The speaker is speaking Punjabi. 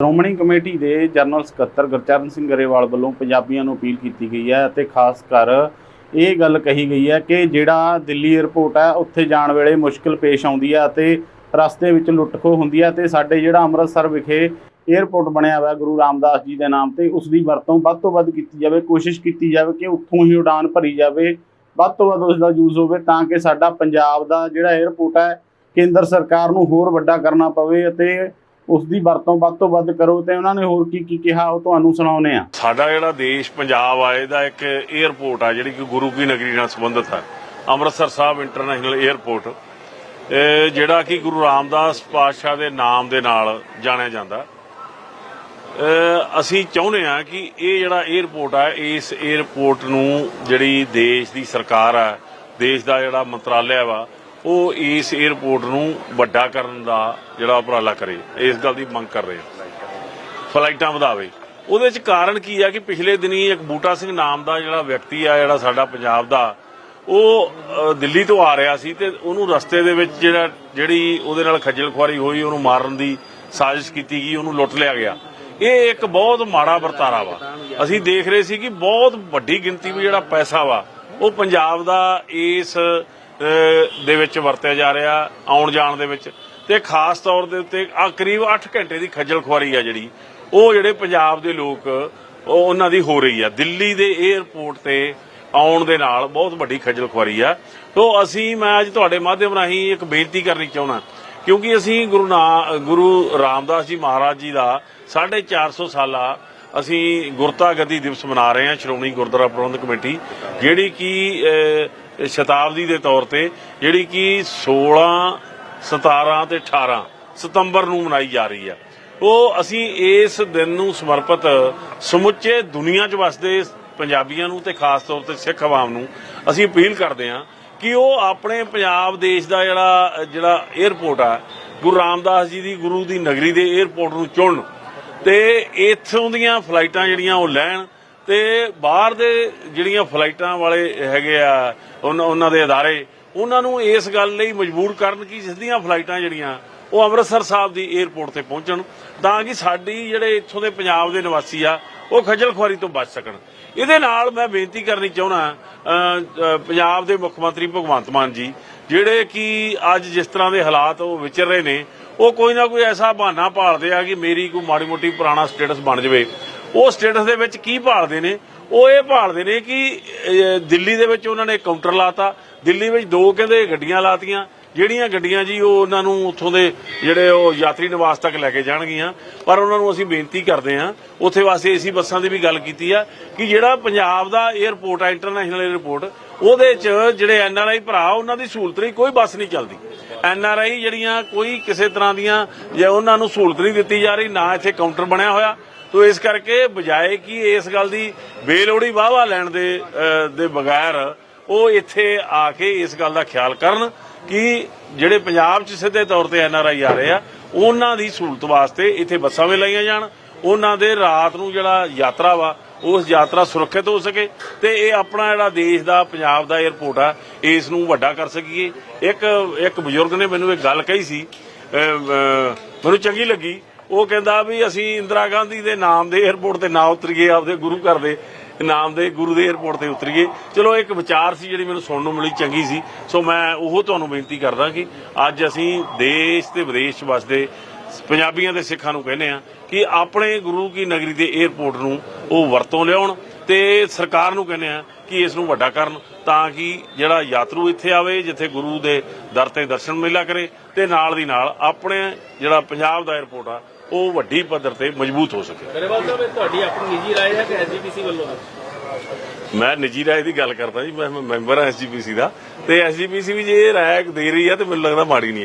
ਸ਼੍ਰੋਮਣੀ ਕਮੇਟੀ ਦੇ ਜਨਰਲ ਸਕੱਤਰ ਗੁਰਚਰਨ ਸਿੰਘ ਗਰੇਵਾਲ ਵੱਲੋਂ ਪੰਜਾਬੀਆਂ ਨੂੰ ਅਪੀਲ ਕੀਤੀ ਗਈ ਹੈ ਅਤੇ ਖਾਸ ਕਰ ਇਹ ਗੱਲ ਕਹੀ ਗਈ ਹੈ ਕਿ ਜਿਹੜਾ ਦਿੱਲੀ 에ਅਰਪੋਰਟ ਹੈ, ਉੱਥੇ ਜਾਣ ਵੇਲੇ ਮੁਸ਼ਕਲ ਪੇਸ਼ ਆਉਂਦੀ ਹੈ ਅਤੇ ਰਸਤੇ ਵਿੱਚ ਲੁੱਟਖੋ ਹੁੰਦੀ ਹੈ ਤੇ ਸਾਡੇ ਜਿਹੜਾ ਅੰਮ੍ਰਿਤਸਰ ਵਿਖੇ 에ਅਰਪੋਰਟ ਬਣਿਆ ਹੋਇਆ ਗੁਰੂ ਰਾਮਦਾਸ ਜੀ ਦੇ ਨਾਮ ਤੇ ਉਸ ਦੀ ਵਰਤੋਂ ਵੱਧ ਤੋਂ ਵੱਧ ਕੀਤੀ ਜਾਵੇ, ਕੋਸ਼ਿਸ਼ ਕੀਤੀ ਜਾਵੇ ਕਿ ਉੱਥੋਂ ਹੀ ਉਡਾਨ ਭਰੀ ਜਾਵੇ, ਵੱਧ ਤੋਂ ਵੱਧ ਉਸ ਦਾ ਯੂਜ਼ ਹੋਵੇ ਤਾਂ ਕਿ ਸਾਡਾ ਪੰਜਾਬ ਦਾ ਜਿਹੜਾ 에ਅਰਪੋਰਟ ਹੈ, ਕੇਂਦਰ ਸਰਕਾਰ ਨੂੰ ਹੋਰ ਵੱਡਾ ਕਰਨਾ ਪਵੇ ਅਤੇ ਉਸ ਦੀ ਵਰਤੋਂ ਵੱਧ ਤੋਂ ਵੱਧ ਕਰੋ ਤੇ ਉਹਨਾਂ ਨੇ ਹੋਰ ਕੀ ਕੀ ਕਿਹਾ ਉਹ ਤੁਹਾਨੂੰ ਸੁਣਾਉਨੇ ਆ ਸਾਡਾ ਜਿਹੜਾ ਦੇਸ਼ ਪੰਜਾਬ ਆ ਇਹਦਾ ਇੱਕ 에ਅਰਪੋਰਟ ਆ, ਜਿਹੜੀ ਕਿ ਗੁਰੂ ਕੀ ਨਗਰੀ ਨਾਲ ਸੰਬੰਧਿਤ ਹੈ ਅੰਮ੍ਰਿਤਸਰ ਸਾਹਿਬ ਇੰਟਰਨੈਸ਼ਨਲ 에ਅਰਪੋਰਟ ਜਿਹੜਾ ਕਿ ਗੁਰੂ ਰਾਮਦਾਸ ਪਾਤਸ਼ਾਹ ਦੇ ਨਾਮ ਦੇ ਨਾਲ ਜਾਣਿਆ ਜਾਂਦਾ। ਅਸੀਂ ਚਾਹੁੰਦੇ ਹਾਂ ਕਿ ਇਹ ਜਿਹੜਾ 에ਅਰਪੋਰਟ ਆ, ਇਸ 에ਅਰਪੋਰਟ ਨੂੰ ਜਿਹੜੀ ਦੇਸ਼ ਦੀ ਸਰਕਾਰ ਆ, ਦੇਸ਼ ਦਾ ਜਿਹੜਾ ਮੰਤਰਾਲਾ ਵਾ ਉਹ ਇਸ 에ਅਰਪੋਰਟ ਨੂੰ ਵੱਡਾ ਕਰਨ ਦਾ ਜਿਹੜਾ ਉਪਰਾਲਾ ਕਰੇ, ਇਸ ਗੱਲ ਦੀ ਮੰਗ ਕਰ ਰਹੇ ਆ। ਫਲਾਈਟਾਂ ਵਧਾਵੇ। ਉਹਦੇ ਚ ਕਾਰਨ ਕੀ ਆ ਕਿ ਪਿਛਲੇ ਦਿਨੀ ਇੱਕ ਬੂਟਾ ਸਿੰਘ ਨਾਮ ਦਾ ਜਿਹੜਾ ਵਿਅਕਤੀ ਆ, ਜਿਹੜਾ ਸਾਡਾ ਪੰਜਾਬ ਦਾ, ਉਹ ਦਿੱਲੀ ਤੋਂ ਆ ਰਿਹਾ ਸੀ ਤੇ ਉਹਨੂੰ ਰਸਤੇ ਦੇ ਵਿੱਚ ਜਿਹੜਾ, ਜਿਹੜੀ ਉਹਦੇ ਨਾਲ ਖੱਜਲ ਖੁਆਰੀ ਹੋਈ, ਉਹਨੂੰ ਮਾਰਨ ਦੀ ਸਾਜ਼ਿਸ਼ ਕੀਤੀ ਗਈ, ਉਹਨੂੰ ਲੁੱਟ ਲਿਆ ਗਿਆ। ਇਹ ਇੱਕ ਬਹੁਤ ਮਾੜਾ ਵਰਤਾਰਾ ਵਾ। ਅਸੀਂ ਦੇਖ ਰਹੇ ਸੀ ਕਿ ਬਹੁਤ ਵੱਡੀ ਗਿਣਤੀ ਵਿੱਚ ਜਿਹੜਾ ਪੈਸਾ ਵਾ, ਉਹ ਪੰਜਾਬ ਦਾ ਇਸ ਦੇ ਵਿੱਚ ਵਰਤਿਆ ਜਾ ਰਿਹਾ ਆਉਣ ਜਾਣ ਦੇ ਵਿੱਚ। ਤੇ ਖਾਸ ਤੌਰ ਦੇ ਉੱਤੇ ਆ ਕਰੀਬ 8 ਘੰਟੇ ਦੀ ਖੱਜਲ ਖੁਆਰੀ ਆ ਜਿਹੜੀ। ਉਹ ਜਿਹੜੇ ਪੰਜਾਬ ਦੇ ਲੋਕ, ਉਹ ਉਹਨਾਂ ਦੀ ਹੋ ਰਹੀ ਆ। ਦਿੱਲੀ ਦੇ 에ਅਰਪੋਰਟ ਤੇ ਆਉਣ ਦੇ ਨਾਲ ਬਹੁਤ ਵੱਡੀ ਖੱਜਲ ਖੁਆਰੀ ਆ। ਤੋਂ ਅਸੀਂ, ਮੈਂ ਅੱਜ ਤੁਹਾਡੇ ਮਾਧਿਅਮ ਰਾਹੀਂ ਇੱਕ ਬੇਨਤੀ ਕਰਨੀ ਚਾਹੁੰਦਾ, ਕਿਉਂਕਿ ਅਸੀਂ ਗੁਰੂ ਨਾ, ਗੁਰੂ ਰਾਮਦਾਸ ਜੀ ਮਹਾਰਾਜ ਜੀ ਦਾ 450 ਸਾਲਾ ਅਸੀਂ ਗੁਰਤਾ ਗੱਦੀ ਦਿਵਸ ਮਨਾ ਰਹੇ ਹਾਂ, ਸ਼੍ਰੋਮਣੀ ਗੁਰਦੁਆਰਾ ਪ੍ਰਬੰਧਕ ਕਮੇਟੀ, ਜਿਹੜੀ ਕਿ ਸ਼ਤਾਬਦੀ ਦੇ ਤੌਰ ਤੇ ਜਿਹੜੀ ਕਿ 16 17 ਤੇ 18 ਸਤੰਬਰ ਨੂੰ ਮਨਾਈ ਜਾ ਰਹੀ ਹੈ ਉਹ ਅਸੀਂ ਇਸ ਦਿਨ ਨੂੰ ਸਮਰਪਿਤ ਸਮੁੱਚੇ ਦੁਨੀਆ 'ਚ ਵਸਦੇ ਪੰਜਾਬੀਆਂ ਨੂੰ ਤੇ ਖਾਸ ਤੌਰ ਤੇ ਸਿੱਖ ਆਵਾਮ ਨੂੰ ਅਸੀਂ ਅਪੀਲ ਕਰਦੇ ਹਾਂ ਕਿ ਉਹ ਆਪਣੇ ਪੰਜਾਬ ਦੇਸ਼ ਦਾ ਜਿਹੜਾ ਜਿਹੜਾ 에ਅਰਪੋਰਟ ਆ, ਗੁਰੂ ਰਾਮਦਾਸ ਜੀ ਦੀ, ਗੁਰੂ ਦੀ ਨਗਰੀ ਦੇ 에ਅਰਪੋਰਟ ਨੂੰ ਚੁਣਨ ਤੇ ਇੱਥੋਂ ਦੀਆਂ ਫਲਾਈਟਾਂ ਜਿਹੜੀਆਂ ਉਹ ਲੈਣ ਤੇ ਬਾਹਰ ਦੇ ਜਿਹੜੀਆਂ ਫਲਾਈਟਾਂ ਵਾਲੇ ਹੈਗੇ ਆ ਉਹਨਾਂ ਉਹਨਾਂ ਦੇ ਅਦਾਰੇ, ਉਹਨਾਂ ਨੂੰ ਇਸ ਗੱਲ ਲਈ ਮਜਬੂਰ ਕਰਨ ਕਿ ਜਿਸ ਦੀਆਂ ਫਲਾਈਟਾਂ ਜਿਹੜੀਆਂ, ਉਹ ਅੰਮ੍ਰਿਤਸਰ ਸਾਹਿਬ ਦੀ 에ਅਰਪੋਰਟ ਤੇ ਪਹੁੰਚਣ, ਤਾਂ ਕਿ ਸਾਡੀ ਜਿਹੜੇ ਇੱਥੋਂ ਦੇ ਪੰਜਾਬ ਦੇ ਨਿਵਾਸੀ ਆ, ਉਹ ਖੱਜਲ ਖੁਆਰੀ ਤੋਂ ਬਚ ਸਕਣ। ਇਹਦੇ ਨਾਲ ਮੈਂ ਬੇਨਤੀ ਕਰਨੀ ਚਾਹੁੰਦਾ ਪੰਜਾਬ ਦੇ ਮੁੱਖ ਮੰਤਰੀ ਭਗਵੰਤ ਮਾਨ ਜੀ, ਜਿਹੜੇ ਕਿ ਅੱਜ ਜਿਸ ਤਰ੍ਹਾਂ ਦੇ ਹਾਲਾਤ ਉਹ ਵਿਚਰ ਰਹੇ ਨੇ, ਉਹ ਕੋਈ ਨਾ ਕੋਈ ਐਸਾ ਬਹਾਨਾ ਭਾਲਦੇ ਆ ਕਿ ਮੇਰੀ ਕੋਈ ਮਾੜੀ ਮੋਟੀ ਪੁਰਾਣਾ ਸਟੇਟਸ ਬਣ ਜਾਵੇ। ਉਹ ਸਟੇਟਸ ਦੇ ਵਿੱਚ ਕੀ ਭਾਲਦੇ ਨੇ? ਉਹ ਇਹ ਭਾਲਦੇ ਨੇ ਕਿ ਦਿੱਲੀ ਦੇ ਵਿੱਚ ਉਹਨਾਂ ਨੇ ਕਾਊਂਟਰ ਲਾਤਾ। ਦਿੱਲੀ ਵਿੱਚ ਦੋ ਕਹਿੰਦੇ ਗੱਡੀਆਂ ਲਾਤੀਆਂ। ਜਿਹੜੀਆਂ ਗੱਡੀਆਂ ਜੀ ਉਹ ਉਹਨਾਂ ਨੂੰ ਉੱਥੋਂ ਦੇ ਜਿਹੜੇ ਉਹ ਯਾਤਰੀ ਨਿਵਾਸ ਤੱਕ ਲੈ ਕੇ ਜਾਣਗੀਆਂ। ਪਰ ਉਹਨਾਂ ਨੂੰ ਅਸੀਂ ਬੇਨਤੀ ਕਰਦੇ ਹਾਂ, ਉੱਥੇ ਵਾਸਤੇ ਏਸੀ ਬੱਸਾਂ ਦੀ ਵੀ ਗੱਲ ਕੀਤੀ ਆ ਕਿ ਜਿਹੜਾ ਪੰਜਾਬ ਦਾ 에ਅਰਪੋਰਟ ਆ ਇੰਟਰਨੈਸ਼ਨਲ 에ਅਰਪੋਰਟ ਉਹਦੇ 'ਚ ਜਿਹੜੇ ਐਨਆਰਆਈ ਭਰਾ, ਉਹਨਾਂ ਦੀ ਸਹੂਲਤ ਲਈ ਕੋਈ ਬੱਸ ਨਹੀਂ ਚੱਲਦੀ। ਐਨਆਰਆਈ ਜਿਹੜੀਆਂ ਕੋਈ ਕਿਸੇ ਤਰ੍ਹਾਂ ਦੀਆਂ, ਜੇ ਉਹਨਾਂ ਨੂੰ ਸਹੂਲਤ ਨਹੀਂ ਦਿੱਤੀ ਜਾ ਰਹੀ, ਨਾ ਇੱਥੇ ਕਾਊਂਟਰ ਬਣਿਆ ਹੋਇਆ। ਤੋ ਇਸ ਕਰਕੇ ਬਜਾਏ ਕਿ ਇਸ ਗੱਲ ਦੀ ਬੇਲੋੜੀ ਵਾਹਵਾ ਲੈਣ ਦੇ ਦੇ ਬਗੈਰ ਉਹ ਇੱਥੇ ਆ ਕੇ ਇਸ ਗੱਲ ਦਾ ਖਿਆਲ ਕਰਨ ਕਿ ਜਿਹੜੇ ਪੰਜਾਬ 'ਚ ਸਿੱਧੇ ਤੌਰ ਤੇ ਐਨਆਰਆਈ ਆ ਰਹੇ ਆ, ਉਹਨਾਂ ਦੀ ਸਹੂਲਤ ਵਾਸਤੇ ਇੱਥੇ ਬੱਸਾਂ ਵੀ ਲਾਈਆਂ ਜਾਣ। ਉਹਨਾਂ ਦੇ ਰਾਤ ਨੂੰ ਜਿਹੜਾ ਯਾਤਰਾ ਵਾ ਉਸ ਯਾਤਰਾ ਸੁਰੱਖਿਅਤ ਹੋ ਸਕੇ ਤੇ ਇਹ ਆਪਣਾ ਜਿਹੜਾ ਦੇਸ਼ ਦਾ, ਪੰਜਾਬ ਦਾ 에어ਪੋਰਟ ਆ, ਇਸ ਨੂੰ ਵੱਡਾ ਕਰ ਸਕੀਏ। ਇੱਕ ਇੱਕ ਬਜ਼ੁਰਗ ਨੇ ਮੈਨੂੰ ਇੱਕ ਗੱਲ ਕਹੀ ਸੀ ਮੈਨੂੰ ਚੰਗੀ ਲੱਗੀ। ਉਹ ਕਹਿੰਦਾ ਵੀ ਅਸੀਂ ਇੰਦਰਾ ਗਾਂਧੀ ਦੇ ਨਾਮ ਦੇ 에어ਪੋਰਟ ਤੇ ਨਾ ਉਤਰੀਏ, ਆਪਦੇ ਗੁਰੂ ਘਰ ਦੇ ਨਾਮ ਦੇ ਗੁਰੂ ਦੇ 에어ਪੋਰਟ ਤੇ ਉਤਰੀਏ। ਚਲੋ, ਇੱਕ ਵਿਚਾਰ ਸੀ ਜਿਹੜੀ ਮੈਨੂੰ ਸੁਣਨ ਨੂੰ ਮਿਲੀ, ਚੰਗੀ ਸੀ। ਸੋ ਮੈਂ ਉਹ ਤੁਹਾਨੂੰ ਬੇਨਤੀ ਕਰਦਾ ਕਿ ਅੱਜ ਅਸੀਂ ਦੇਸ਼ ਤੇ ਵਿਦੇਸ਼ ਵਸਦੇ ਪੰਜਾਬੀਆਂ ਤੇ ਸਿੱਖਾਂ ਨੂੰ ਕਹਿੰਦੇ ਆ ਕਿ ਆਪਣੇ ਗੁਰੂ ਕੀ ਨਗਰੀ ਦੇ 에ਅਰਪੋਰਟ ਨੂੰ ਉਹ ਵਰਤੋਂ ਲਿਆਉਣ ਤੇ ਸਰਕਾਰ ਨੂੰ ਕਹਿੰਦੇ ਆ ਕਿ ਇਸ ਨੂੰ ਵੱਡਾ ਕਰਨ ਤਾਂ ਕਿ ਜਿਹੜਾ ਯਾਤਰੂ ਇੱਥੇ ਆਵੇ ਜਿੱਥੇ ਗੁਰੂ ਦੇ ਦਰ ਤੇ ਦਰਸ਼ਨ ਮੇਲਾ ਕਰੇ ਤੇ ਨਾਲ ਦੀ ਨਾਲ ਆਪਣੇ ਜਿਹੜਾ ਪੰਜਾਬ ਦਾ 에ਅਰਪੋਰਟ ਆ ਉਹ ਵੱਡੀ ਪੱਧਰ ਤੇ ਮਜ਼ਬੂਤ ਹੋ ਸਕੇ। ਗਰੇਵਾਲ ਸਾਹਿਬ ਇਹ ਤੁਹਾਡੀ ਆਪਣੀ ਨਿੱਜੀ ਰਾਏ ਹੈ ਕਿ ਐਸਜੀਪੀਸੀ ਵੱਲੋਂ ਹੈ। ਮੈਂ ਨਿੱਜੀ ਰਾਏ ਦੀ ਗੱਲ ਕਰਦਾ ਜੀ ਮੈਂ ਮੈਂਬਰ ਹਾਂ ਐਸਜੀਪੀਸੀ ਦਾ ਤੇ ਐਸਜੀਪੀਸੀ ਵੀ ਜੇ ਇਹ ਰਾਏ ਦੇ ਰਹੀ ਆ ਤੇ ਮੈਨੂੰ ਲੱਗਦਾ ਮਾੜੀ ਨਹੀਂ